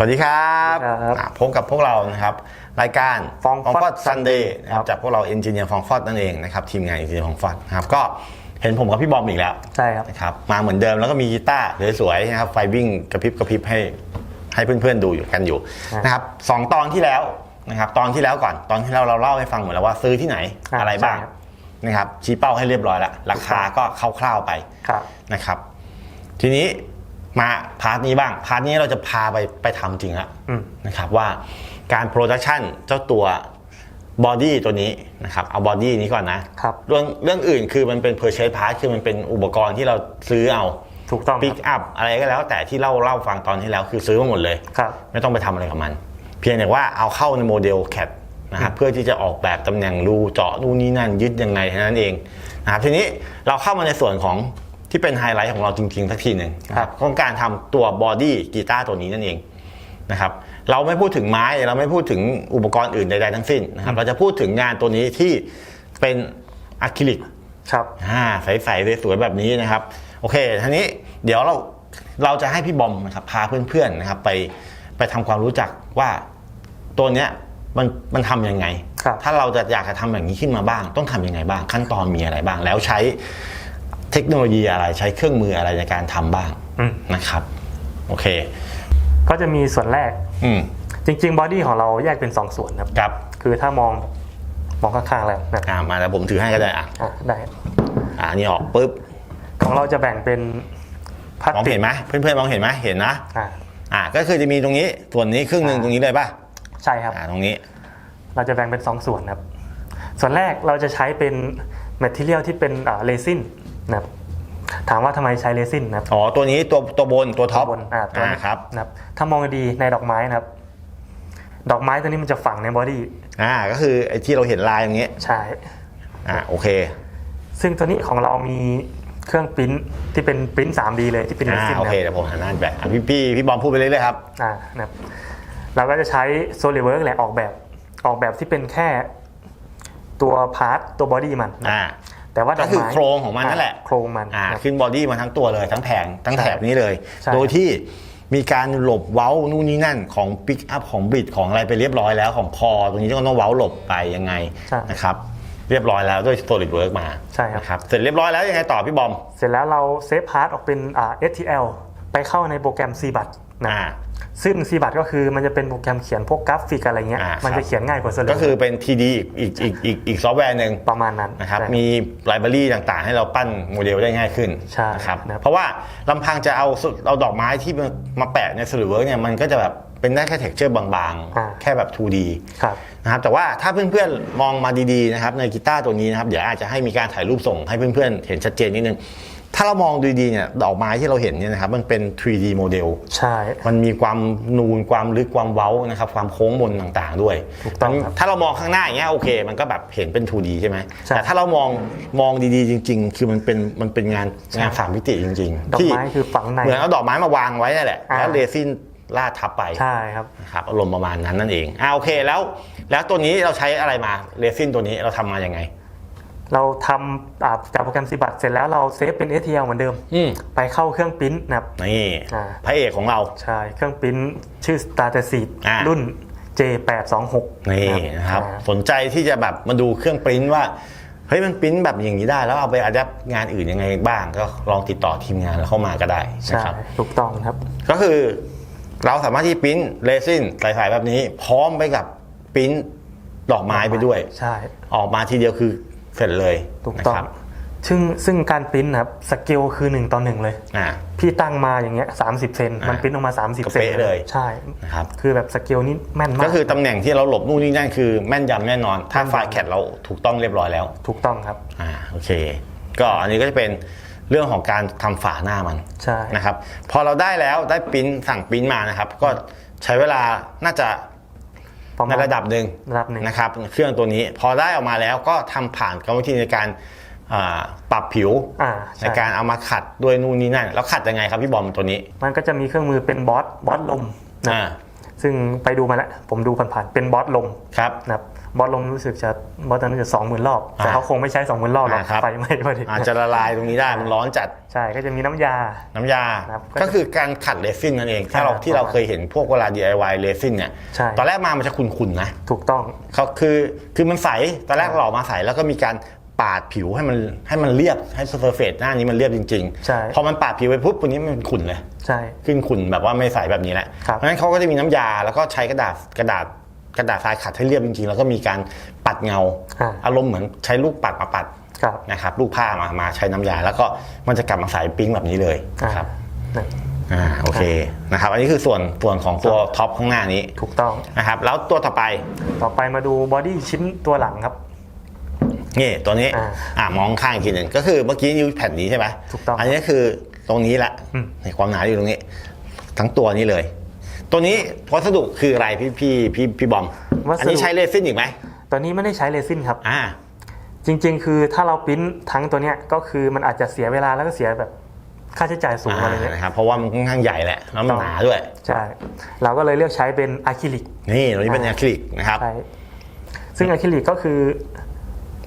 สวัสดีครับครับอะพบกับพวกเรานะครับ รายการฟองฟอดซันเดย์นะคครัรับบจากพวกเราเอนจิเนียร์ฟองฟอดนั่นเองนะครับทีมงานเอนจิเนียร์ฟองฟอดนะครับก็เห็นผมกับพี่บอมอีกแล้วใช่ครับนะครับ มาเหมือนเดิมแล้วก็มีกีตาร์สวยๆนะครับไฟวิ่งกระพริบกระพริบให้ให้เพื่อนๆดูอยู่กันอยู่ครับนะครับสองตอนที่แล้วนะครับตอนที่แล้วก่อนตอนที่เราเราเล่าให้ฟังหมดแล้วว่าซื้อที่ไหนครับอะไรบ้างใช่ครับนะครับชี้เป้าให้เรียบร้อยแล้วราคาก็คร่าวๆไปครับนะครับ ทีนี้ มาพาร์ทนี้บ้าง พาร์ทนี้เราจะพาไปไปทำจริงแล้วอืมนะครับว่าการโปรดักชันเจ้าตัวบอดี้ตัวนี้นะครับเอาบอดี้นี้ก่อนนะครับเรื่องเรื่องอื่นคือมันเป็น purchase part คือมันเป็นอุปกรณ์ที่เราซื้อเอาถูกต้องปิกครับอัพอะไรก็แล้วแต่ที่เล่าเล่าฟังตอนที่แล้วคือซื้อมาหมดเลยครับไม่ต้องไปทำอะไรกับมัน เพียงแต่ว่าเอาเข้าในโมเดลแคดนะครับเพื่อที่จะออกแบบตำแหน่งรูเจาะนู่นนี่นั่นยึดยังไงเท่านั้นเองนะครับทีนี้เราเข้ามาในส่วนของ ที่เป็นไฮไลท์ของเราจริงๆสักทีหนึ่งนะครับของการทำตัวบอดี้กีตาร์ตัวนี้นั่นเองนะครับเราไม่พูดถึงไม้เราไม่พูดถึงอุปกรณ์อื่นใดๆทั้งสิ้นนะครับเราจะพูดถึงงานตัวนี้ที่เป็นอะคริลิกครับอ่าใสๆสวยๆแบบนี้นะครับ โอเคทีนี้เดี๋ยวเราเราจะให้พี่บอมนะครับพาเพื่อนๆนะครับไปไปทำความรู้จักว่าตัวเนี้ยมันมันทำยังไงครับถ้าเราจะอยากจะทำอย่างนี้ขึ้นมาบ้าง ต้องทำยังไงบ้าง ขั้นตอนมีอะไรบ้าง แล้วใช้ เทคโนโลยีอะไรใช้เครื่องมืออะไรในการทำบ้างอืม นะครับ โอเค ก็จะมีส่วนแรก อืมจริงๆบอดี้ของเราแยกเป็น 2 ส่วนครับ ครับคือถ้ามองมองข้างๆแล้วนะอ่ามาแล้วผมถือให้ก็ได้อะอะได้ อ่านี่ออกปุ๊บของเราจะแบ่งเป็นพลาสมองติกเห็นไหมเพื่อนๆมองเห็นไหมเห็นนะอ่าอ่าก็คือจะมีตรงนี้ส่วนนี้ครึ่งหนึ่งอ่าตรงนี้เลยป่ะใช่ครับ อ่าตรงนี้ เราจะแบ่งเป็น 2 ส่วนครับ ส่วนแรกเราจะใช้เป็นแมทเทียลที่เป็นเรซิน นะครับถามว่าทำไมใช้เรซินนะครับอ๋อตัวนี้ตัวตัวบนตัวท็อปบนอ่าตัวอ่านี้ครับนะครับถ้ามองดีๆในดอกไม้นะครับ ดอกไม้ตัวนี้มันจะฝังในบอดี้อ่าก็คือไอ้ที่เราเห็นลายอย่างเงี้ยใช่ อ่าโอเค ซึ่งตัวนี้ของเรามีเครื่องปริ้นที่เป็นปริ้น 3D เลยที่เป็นเรอ่าซินโอนะเคครับเดี๋ยวผมหันหน้าแบบอะพี่พี่พี่บอมพูดไปเรื่อยๆครับ อ่านะครับเราก็จะใช้ SolidWorks แหละออกแบบ ออกแบบที่เป็นแค่ตัวพาร์ทตัวบอดี้มันนะอ่า แต่ว่าก็คือดไม้โครงของมันนั่นแหละาโครงมันอ่านะครับขึ้นบอดี้มาทั้งตัวเลยทั้งแผงทั้งใช่แถบนี้เลยใช่โดยที่มีการหลบเว้านู่นนี่นั่นของปิกอัพของบิดของอะไรไปเรียบร้อยแล้วของคอ ตรงนี้ก็ต้องเว้าหลบไปยังไงใช่นะครับเรียบร้อยแล้วด้วย SolidWorks มาใช่ครับนะครับเสร็จเรียบร้อยแล้วยังไงต่อพี่บอม เสร็จแล้วเราเซฟพาร์ทออกเป็นอ่า STL ไปเข้าในโปรแกรม CBAT นะ อ่าซึ่ง CBAT ก็คือมันจะเป็นโปรแกรมเขียนพวกกราฟิกอะไรเงี้ย อ่าครับ มันจะเขียนง่ายกว่า SolidWorks ก็คือเป็น TD อีกอีกอีกอีกอีกซอฟต์แวร์หนึ่งประมาณนั้นนะครับ ใช่ มีไลบรารีต่างๆ ให้เราปั้นโมเดลได้ง่ายขึ้นใช่นะครับนะครับ เพราะว่าลำพังจะเอาสุเอาดอกไม้ที่มามาแปะใน SolidWorks เนี่ยมันก็จะแบบเป็นได้แค่เท็กเจอร์บางอ่าๆแค่แบบ 2D ครับ นะครับแต่ว่าถ้าเพื่อนๆ มองมาดีๆนะครับในกีตาร์ตัวนี้นะครับเดี๋ยวอาจจะให้มีการถ่ายรูปส่งให้เพื่อนๆ เห็นชัดเจนนิดนึง ถ้าเรามองดีๆเนี่ยดอกไม้ที่เราเห็นเนี่ยนะครับมันเป็น 3D โมเดลใช่ มันมีความนูนความลึกความเว้านะครับความโค้งมนต่างๆด้วยถูกต้องครับถ้าเรามองข้างหน้าอย่างเงี้ยโอเค มันก็แบบเห็นเป็น 2D ใช่ไหมใช่แต่ถ้าเรามองมองดีๆจริง ๆ คือมันเป็นมันเป็นงานใช่งานสามมิติจริงดอกที่ไม้คือฝังในเหมือนเอาดอกไม้มาวางไว้นั่นแหละอ่า แล้วเรซินลาดทับไปใช่ครับ นะครับอารมณ์ประมาณนั้นนั่นเองอ่าโอเคแล้ว แล้วตัวนี้เราใช้อะไรมาเรซินตัวนี้เราทำมาอย่างไง เราทำอ่าจากโปรแกรม CBAT เสร็จแล้วเราเซฟเป็น STL เหมือนเดิมอืมไปเข้าเครื่องปริ้นนะครับนี่อ่าพระเอกของเรา ใช่ เครื่องปริ้นชื่อ Starter Seed อ่ารุ่น J826 นี่นะครับอ่าสนใจที่จะแบบมาดูเครื่องปริ้นว่า เฮ้ยมันปริ้นแบบอย่างนี้ได้ แล้วเอาไปอาจจะงานอื่นยังไงบ้าง ก็ลองติดต่อทีมงานเราเข้ามาก็ได้นะใช่ครับถูกต้องครับ ก็คือเราสามารถที่ปริ้นเรซินใสๆแบบนี้ พร้อมไปกับปริ้นดอกไม้ไปด้วย ใช่ ออกมาทีเดียวคือ เสร็จเลยถูกนะต้องครับซึ่งซึ่งการปริ้นนะครับสเกลคือ1ต่อ1เลย อ่า พี่ตั้งมาอย่างเงี้ย30เซนอ่ามัมันปริ้นออกมา 30ก็เซนเป๊ะเลย ใช่ นะครับ คือแบบสเกลนี้แม่นมาก ก็คือตำแหน่งที่เราหลบนู่นนี่นั่นคือแม่นยำแน่นอน ถ้าแม่นยำไฟล์แคดเราถูกต้องเรียบร้อยแล้ว ถูกต้องครับ อ่าโอเค ก็อันนี้ก็จะเป็นเรื่องของการทำฝาหน้ามันใช่ นะครับ พอเราได้แล้วได้ปริ้นสั่งปริ้นมานะครับ ก็ใช้เวลาน่าจะ ประในมาณระดับหนึ่งระดับหนึ่ง นะครับเครื่องตัวนี้พอได้ออกมาแล้วก็ทำผ่านกรรมวิธีในการอ่าปรับผิว อ่าในใช่ การเอามาขัดด้วยนู่นนี่นั่น แล้วขัดยังไงครับพี่บอมตัวนี้มันก็จะมีเครื่องมือเป็นบอสบอสลมนะอ่าซึ่งไปดูมาแล้วผมดูผ่านๆเป็นบอสลมครับ นะครับ บอสลมรู้สึกจะบอสตอนนั้นจะสองหมื่นรอบ แต่อ่าเขาคงไม่ใช้สองหมื่นรอบหรอกอ่าครับไฟไหม้พอดีอาจจะละลายตรงนี้ได้มันร้อนจัดใช่ก็จะมีน้ำยา น้ำยาครับก็คือการขัดเรซินนั่นเองถ้าเราครับที่เราเคยเห็นพวกเวลา DIY เรซินเนี่ยใช่ตอนแรกมามันจะขุ่นๆนะถูกต้องเขาคือคือมันใสตอนแรกเราออกมาใสแล้วก็มีการปาดผิวให้มันให้มันเรียบให้เซอร์เฟซหน้านี้มันเรียบจริงใช่พอมันปาดผิวไปปุ๊บวันนี้มันเป็นขุ่นเลย ใช่ ขึ้นขุ่นแบบว่าไม่ใสแบบนี้แหละครับเพราะฉะนั้นเขาก็จะมีน้ำยาแล้วก็ใช้กระดาษกระดาษ กระดาษทรายขัดให้เรียบจริงๆ แล้วก็มีการปัดเงาอ่าอารมณ์เหมือนใช้ลูกปัดมาปัดครับนะครับลูกผ้ามามาใช้น้ำยา แล้วก็มันจะกลับมาใสปิ๊งแบบนี้เลยนะครับอ่าอ่าโอเคนะครับ อันนี้คือส่วนส่วนของตัวท็อปข้างหน้านี้ถูกต้องนะครับแล้วตัวต่อไปต่อไปมาดูบอดี้ชิ้นตัวหลังครับนี่ตัวนี้อ่าอ่ามองข้างอีกทีหนึ่งก็คือเมื่อกี้นิ้วแผ่นนี้ใช่ไหมถูกต้องอันนี้คือตรงนี้แหละอืมในความหนาอยู่ตรงนี้ ทั้งตัวนี้เลย ตัวนี้วัสดุคืออะไรพี่พี่พี่พี่บอม วัสดุ อันนี้ใช้เรซินอีกไหมตอนนี้ไม่ได้ใช้เรซินครับ อ่า จริง ๆ คือถ้าเราปริ้นทั้งตัวเนี้ยก็คือมันอาจจะเสียเวลาแล้วก็เสียแบบค่าใช้จ่ายสูงอะไรเงี้ย นะครับเพราะว่ามันค่อนข้างใหญ่แหละแล้วมันหนาด้วย ใช่ เราก็เลยเลือกใช้เป็นอะคริลิกนี่ตัวนี้เป็นอ่าอะคริลิกนะครับใช่ซึ่งอะคริลิกก็คือ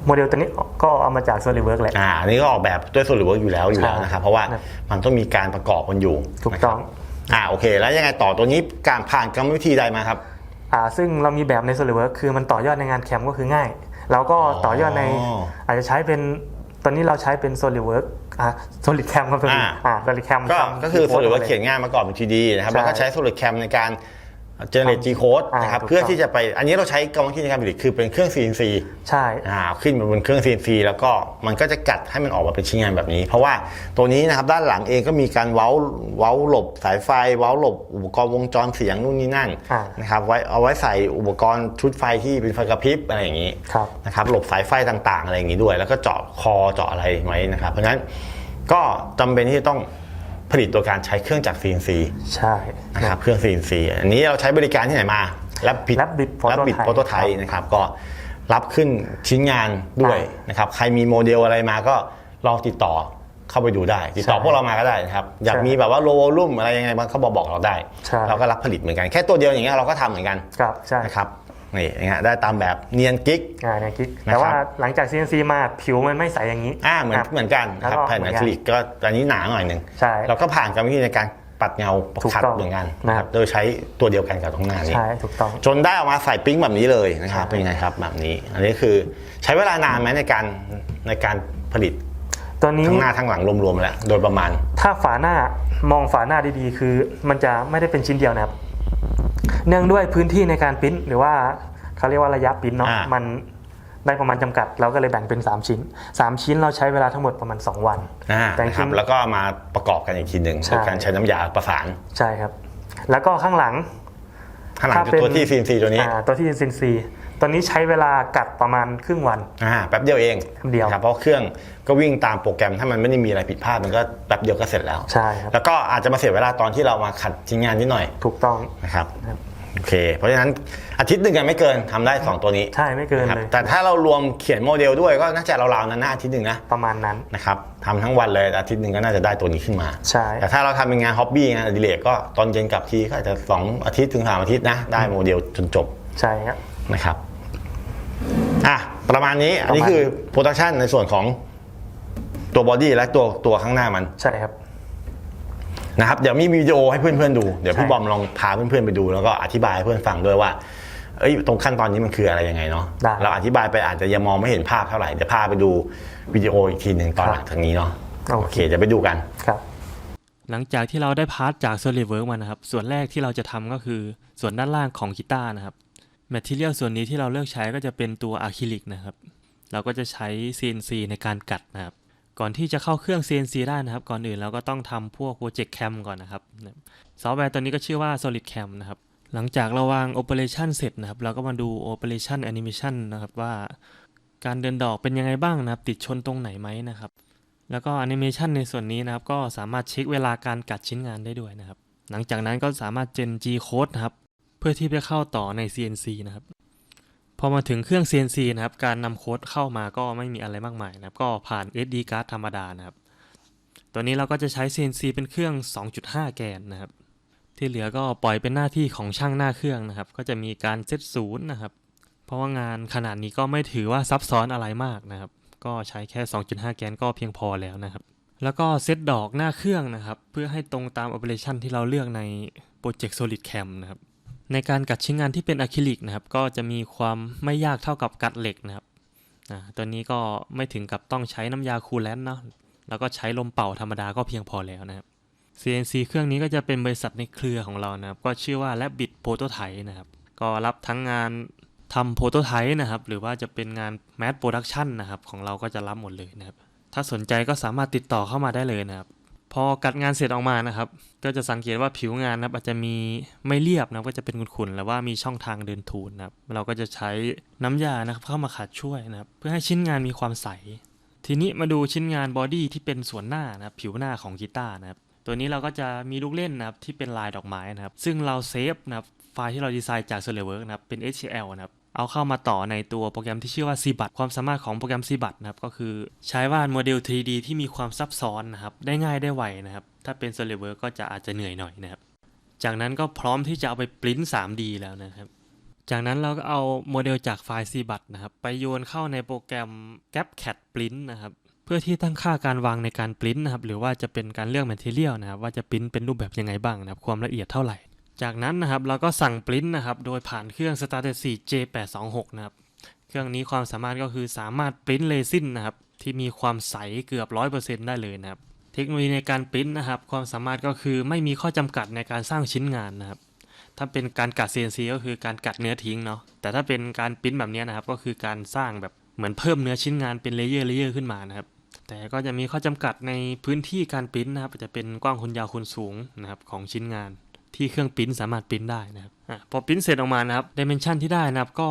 โมเดลตัวนี้ก็เอามาจาก SolidWorks แหละ อ่าอันนี้ก็ออกแบบด้วย SolidWorks อยู่แล้วอยู่แล้วใช่นะครับ เพราะว่าครับมันต้องมีการประกอบกันอยู่ถูกต้อง อ่าโอเค แล้วยังไงต่อตัวนี้การผ่านกรรมวิธีใดมาครับ อ่าซึ่งเรามีแบบใน SolidWorks คือมันต่อยอดในงานแคมก็คือง่าย เราก็ต่อยอดในอ๋ออาจจะใช้เป็นตอนนี้เราใช้เป็น SolidWorks อ่า SolidCam ครับตัวนี้อ่า อ่า SolidCam ก็ทำ ก็คือโค้ด SolidWorks มาลเขียนงานมาก่อนเป็น 3D นะครับ ใช่ แล้วก็ใช้ SolidCam ในการ generate G code อ่านะครับถูกต้องเพื่อที่จะไปอันนี้เราใช้กรรมวิธีในการผลิตคือเป็นเครื่อง CNC ใช่อ่าขึ้นมาบนเครื่อง CNC แล้วก็มันก็จะกัดให้มันออกมาเป็นชิ้นงานแบบนี้ เพราะว่าตัวนี้นะครับด้านหลังเองก็มีการเว้าเว้าหลบสายไฟ เว้าหลบอุปกรณ์วงจรเสียงนู่นนี่นั่นอ่านะครับไว้เอาไว้ใส่อุปกรณ์ชุดไฟที่เป็นไฟกระพริบอะไรอย่างนี้ครับนะครับหลบสายไฟต่างๆ อะไรอย่างนี้ด้วย แล้วก็เจาะคอเจาะอะไรไว้นะครับเพราะฉะนั้นก็จำเป็นที่จะต้อง ผลิตโดยการใช้เครื่องจักร CNC ใช่นะครับเครื่อง CNC อันนี้เราใช้บริการที่ไหนมารับบิด Rabbit รับบิด Prototype โปรโตไทป์นะครับก็รับขึ้นชิ้นงานด้วยอ่านนะครับใครมีโมเดลอะไรมาก็ลองติดต่อเข้าไปดูได้ ติดต่อใช่พวกเรามาก็ได้นะครับอยากใช่มีแบบว่าโลวอลุ่มอะไรยังไงมันเขาบอกบอกเราได้ใช่เราก็รับผลิตเหมือนกันแค่ตัวเดียวอย่างเงี้ยเราก็ทำเหมือนกันครับใช่นะครับ นี่อย่างเงี้ยได้ตามแบบเนียนกิ๊ก อ่าเนี่ยกิ๊กนะครับ แต่ว่าหลังจาก CNC มาผิวมันไม่ใสอย่างนี้ อ่าเหมือนครับเหมือนกันนะครับแล้วก็แผ่นเหมือะอนกันคริลิกก็อันนี้หนาหน่อยหนึ่งใช่ เราก็ผ่านกรรมวิธีในการปัดเงาถูกขัดต้องเหมือนกันนะนะคครัรับบโดยใช้ตัวเดียวกันกับตรงหน้านี้ ใช่ถูกต้อง จนได้ออกมาใส่ปิ๊งแบบนี้เลยนะครับใช่เป็นไงครับแบบนี้ อันนี้คือใช้เวลานานไหมในการในการผลิตตัวนี้ทั้งหน้าทั้งหลังรวมๆแล้วโดยประมาณ ถ้าฝาหน้ามองฝาหน้าดีๆ คือ มันจะไม่ได้เป็นชิ้นเดียวนะครับ เนื่องด้วยพื้นที่ในการปริ้นหรือว่าเขาเรียกว่าระยะปริ้นเนาะอ่ามั มันได้ประมาณจำกัด เราก็เลยแบ่งเป็น 3 ชิ้น 3 ชิ้นเราใช้เวลาทั้งหมดประมาณ 2 วัน อ่าแต่งนะคชิ้รับนแล้วก็มาประกอบกันอีกทีหนึ่งใช่ โดยการใช้น้ำยาประสานใช่ครับ แล้วก็ข้างหลัง ข้างหลังถ้าคือเป็น ตัวที่ CNC ตัวนี้อ่าตัวที่ซินซีตัวนี้ใช้เวลากัดประมาณครึ่งวัน อ่าแป๊บเดียวเองแป๊บเดียว นะครับเพราะเครื่องก็วิ่งตามโปรแกรมถ้ามันไม่ได้มีอะไรผิดพลาดมันก็แป๊บเดียวก็เสร็จแล้ว ใช่ครับ แล้วก็อาจจะมาเสียเวลาตอนที่เรามาขัดชิ้นงานนิดหน่อยถูกต้องนะครับ ครับ โอเค เพราะฉะนั้นอาทิตย์หนึ่งกันไม่เกินทำได้ 2 ตัวนี้ใช่ไม่เกินนะครับเลย แต่ถ้าเรารวมเขียนโมเดลด้วยก็น่าจะราวๆนั้นนะอาทิตย์หนึ่งนะประมาณนั้น นะครับทำทั้งวันเลยอาทิตย์หนึ่งก็น่าจะได้ตัวนี้ขึ้นมา ใช่ แต่ถ้าเราทำเป็นงานฮ็อบบี้งานอดิเรกก็ตอนเย็นกลับทีก็อาจจะสองอาทิตย์ถึงสามอาทิตย์นะได้โมเดลจนจบ ใช่ครับ นะครับ อะ ประมาณนี้ อันนี้คือโปรดักชันในส่วนของตัวบอดี้และตัวตัวข้างหน้ามัน ใช่ครับ นะครับเดี๋ยวมีวิดีโอให้เพื่อนๆดูเดี๋ยวพี่ใช่บอมลองพาเพื่อนๆไปดู แล้วก็อธิบายให้เพื่อนฟังด้วยว่าเอ้ยตรงขั้นตอนนี้มันคืออะไรยังไงเนาะได้ เราอธิบายไปอาจจะยังมองไม่เห็นภาพเท่าไหร่เดี๋ยวพาไปดูวิดีโออีกทีหนึ่งตอนครับหลังทางนี้เนาะโอโอเคเคเดี๋ยวไปดูกัน ครับ หลังจากที่เราได้พาร์ทจาก SolidWorks มานะครับ ส่วนแรกที่เราจะทำก็คือส่วนด้านล่างของกีตาร์นะครับแมทเทียลส่วนนี้ที่เราเลือกใช้ก็จะเป็นตัวอะคริลิกนะครับ เราก็จะใช้ CNC ในการกัดนะครับ ก่อนที่จะเข้าเครื่อง CNC ได้นะครับ ก่อนอื่นเราก็ต้องทำพวก Project Cam ก่อนนะครับซอฟต์แวร์ตัวนี้ก็ชื่อว่า SolidCam นะครับ หลังจากเราวาง Operation เสร็จนะครับ เราก็มาดู Operation Animation นะครับว่า การเดินดอกเป็นยังไงบ้างนะครับ ติดชนตรงไหนไหมนะครับ แล้วก็แอนิเมชันในส่วนนี้นะครับ ก็สามารถเช็คเวลาการกัดชิ้นงานได้ด้วยนะครับ หลังจากนั้นก็สามารถเจน G code นะครับ เพื่อที่จะเข้าต่อใน CNC นะครับ พอมาถึงเครื่อง CNC นะครับ การนำโค้ดเข้ามาก็ไม่มีอะไรมากมายนะครับ ก็ผ่าน SD card ธรรมดานะครับ ตัวนี้เราก็จะใช้ CNC เป็นเครื่อง 2.5 แกนนะครับ ที่เหลือก็ปล่อยเป็นหน้าที่ของช่างหน้าเครื่องนะครับ ก็จะมีการเซตศูนย์นะครับ เพราะว่างานขนาดนี้ก็ไม่ถือว่าซับซ้อนอะไรมากนะครับ ก็ใช้แค่ 2.5 แกนก็เพียงพอแล้วนะครับ แล้วก็เซตดอกหน้าเครื่องนะครับ เพื่อให้ตรงตาม operation ที่เราเลือกในโปรเจกต์ Solid Cam นะครับ ในการกัดชิ้นงานที่เป็นอะคริลิกนะครับ ก็จะมีความไม่ยากเท่ากับกัดเหล็กนะครับตัวนี้ก็ไม่ถึงกับต้องใช้น้ำยาคูลแลนต์เนาะแล้วก็ใช้ลมเป่าธรรมดาก็เพียงพอแล้วนะครับ CNC เครื่องนี้ก็จะเป็นบริษัทในเครือของเรานะครับ ก็ชื่อว่า Rabbit Prototype นะครับ ก็รับทั้งงานทำโปรโตไทป์นะครับ หรือว่าจะเป็นงาน Mass Production นะครับ ของเราก็จะรับหมดเลยนะครับ ถ้าสนใจก็สามารถติดต่อเข้ามาได้เลยนะครับ พอกัดงานเสร็จออกมานะครับ ก็จะสังเกตว่าผิวงานนะครับอาจจะมีไม่เรียบนะบก็จะเป็นขุ่นๆหรือว่ามีช่องทางเดินทูนนะครับ เราก็จะใช้น้ำยานะครับเข้ามาขัดช่วยนะครับ เพื่อให้ชิ้นงานมีความใส ทีนี้มาดูชิ้นงานบอดี้ที่เป็นส่วนหน้านะครับผิวหน้าของกีตาร์นะครับตัวนี้เราก็จะมีลูกเล่นนะครับที่เป็นลายดอกไม้นะครับ ซึ่งเราเซฟนะครับไฟล์ที่เราดีไซน์จาก SolidWorks นะครับเป็น HTML นะครับ เอาเข้ามาต่อในตัวโปรแกรมที่ชื่อว่า CBAT ความสามารถของโปรแกรม CBAT นะครับ ก็คือใช้วาดโมเดล 3D ที่มีความซับซ้อนนะครับ ได้ง่ายได้ไวนะครับ ถ้าเป็น SolidWorks ก็จะอาจจะเหนื่อยหน่อยนะครับ จากนั้นก็พร้อมที่จะเอาไปปริ้น 3D แล้วนะครับ จากนั้นเราก็เอาโมเดลจากไฟล์ CBAT นะครับ ไปโยนเข้าในโปรแกรม GapCat Print นะครับเพื่อที่ตั้งค่าการวางในการปริ้นนะครับหรือว่าจะเป็นการเลือก Material นะครับว่าจะปริ้นเป็นรูปแบบยังไงบ้างนะครับความละเอียดเท่าไหร่ จากนั้นนะครับเราก็สั่งปริ้นนะครับโดยผ่านเครื่อง Started 4 J826 นะครับเครื่องนี้ความสามารถก็คือสามารถปริ้นเรซินนะครับที่มีความใสเกือบ 100%ได้เลยนะครับเทคโนโลยีในการปริ้นนะครับความสามารถก็คือไม่มีข้อจำกัดในการสร้างชิ้นงานนะครับถ้าเป็นการกัด CNC ก็คือการกัดเนื้อทิ้งเนาะแต่ถ้าเป็นการปริ้นแบบนี้นะครับก็คือการสร้างแบบเหมือนเพิ่มเนื้อชิ้นงานเป็นเลเยอร์เลเยอร์ขึ้นมานะครับแต่ก็จะมีข้อจำกัดในพื้นที่การปริ้นนะครับจะเป็นกว้างคูณยาวคูณสูงนะครับของชิ้นงาน ที่เครื่องปริ้นสามารถปริ้นได้นะครับอะพอปริ้นเสร็จออกมานะครับดิเมนชันที่ได้นะครับก็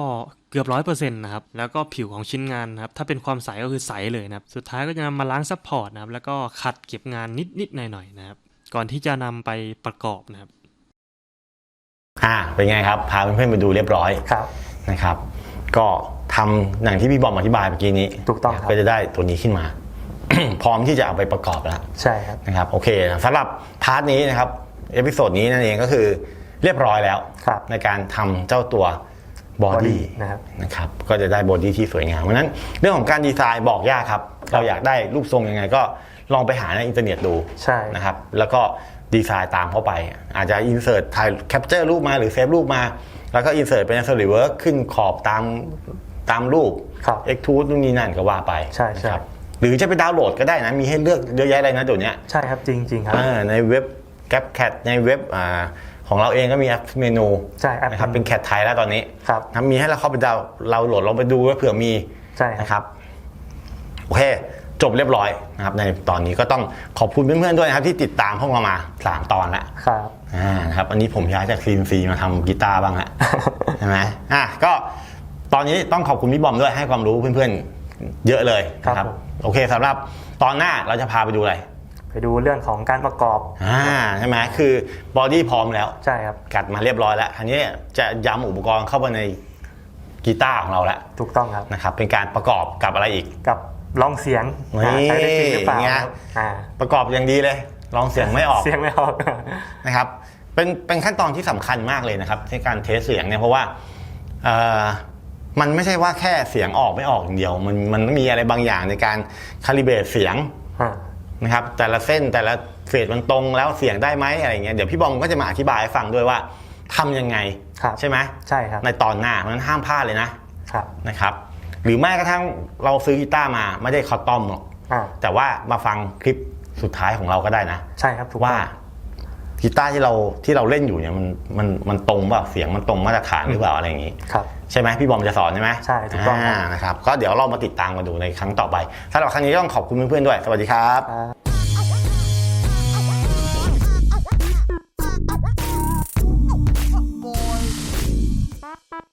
เกือบร้อยเปอร์เซ็นต์นะครับแล้วก็ผิวของชิ้นงานนะครับถ้าเป็นความใสก็คือใสเลยนะครับสุดท้ายก็จะนำมาล้างซัพพอร์ตนะครับแล้วก็ขัดเก็บงานนิดๆหน่อยๆนะครับก่อนที่จะนำไปประกอบนะครับอ่าเป็นไงครับพาเพื่อนๆไปดูเรียบร้อยครับนะครับ ก็ทำอย่างที่พี่บอมอธิบายเมื่อกี้นี้ถูกต้องครับก็จะได้ตัวนี้ขึ้นมา พร้อมที่จะเอาไปประกอบแล้วใช่ครับนะครับโอเคสำหรับพาร์ทนี้นะครับ เอพิโซดนี้นั่นเองก็คือเรียบร้อยแล้วครับในการทำเจ้าตัวบอ body ดี้นะครับนะครับก็จะได้บอดี้ที่สวยงามเพราะฉะนั้นเรื่องของการดีไซน์บอกยากครับ เราอยากได้รูปทรงยังไงก็ลองไปหาในอินเทอร์เน็ตดูใช่นะครับแล้วก็ดีไซน์ตามเข้าไป อาจจะอินเสิร์ตถ่ายแคปเจอร์รูปมาหรือเซฟรูปมา แล้วก็อินเสิร์ตเป็น SolidWorks ขึ้นขอบตามตามรูปครับ Extrude นู่นนี่นั่นก็ว่าไปใช่ใช่นะครับหรือจะไปดาวน์โหลดก็ได้นะ มีให้เลือกเยอะแยะเลยนะเดี๋ยวนี้ใช่ครับจริงๆครับอ่าในเว็บ g a p c a t ในเว็บอ่าของเราเองก็มีเมนูใช่แอปนะครับเป็นแคทไทยแล้วตอนนี้ครับนะมีให้เราเข้าไปดาวน์เราโหลดลองไปดูว่าเผื่อมีใช่ครับนะครับโอเคจบเรียบร้อยนะครับในตอนนี้ก็ต้องขอบคุณเพื่อนๆด้วยนะครับที่ติดตามพวกเรามา3ตอนแล้วครับอ่านะครับอันนี้ผมย้ายจากซีนซีมาทำกีตาร์บ้างละใช่ไหมอะก็ตอนนี้ต้องขอบคุณพี่บอมด้วยให้ความรู้เพื่อนๆเยอะเลยนะคครัรับบผมโอเคสำหรับตอนหน้าเราจะพาไปดูอะไร ไปดูเรื่องของการประกอบอ่าใช่ไหมคือบอดี้พร้อมแล้ว ใช่ครับ กัดมาเรียบร้อยแล้วอันนี้จะย้ำอุปกรณ์เข้าไปในกีตาร์ของเราแล้วถูกต้องครับนะครับ เป็นการประกอบกับอะไรอีก กับลองเสียงนี่อ่าใช้ได้จริงหรือเปล่าไงครับอ่าประกอบอย่างดีเลยลองเสียงไม่ออกเสียงไม่ออกนะครับ เป็นเป็นขั้นตอนที่สำคัญมากเลยนะครับในการเทสเสียงเนี่ยเพราะว่าเอ่อมันไม่ใช่ว่าแค่เสียงออกไม่ออกอย่างเดียว มันมันต้องมีอะไรบางอย่างในการคาลิเบรตเสียงอ่า นะครับแต่ละเส้นแต่ละเฟสมันตรงแล้วเสียงได้ไหมอะไรเงี้ยเดี๋ยวพี่บอมก็จะมาอธิบายให้ฟังด้วยว่าทำยังไงครับใช่ไหมใช่ครับในตอนหน้าเพราะฉะนั้นห้ามพลาดเลยนะครับนะครับ หรือแม้กระทั่งเราซื้อกีตาร์มาไม่ได้คอตตอมหรอกอ่าแต่ว่ามาฟังคลิปสุดท้ายของเราก็ได้นะ ใช่ครับถูกว่าต้อง กีตาร์ที่เราที่เราเล่นอยู่เนี่ยมันมันมันตรงเปล่าเสียงมันตรงมาตรฐานหรือเปล่าอะไรอย่างนี้ ครับ ใช่ไหมพี่บอมจะสอนใช่ไหมใช่ถูกต้องครับานะครับก็เดี๋ยวเรามาติดตามกันดูในครั้งต่อไปสำหรับครั้งนี้ก็ต้องขอบคุณเพื่อนๆด้วย สวัสดีครับครับ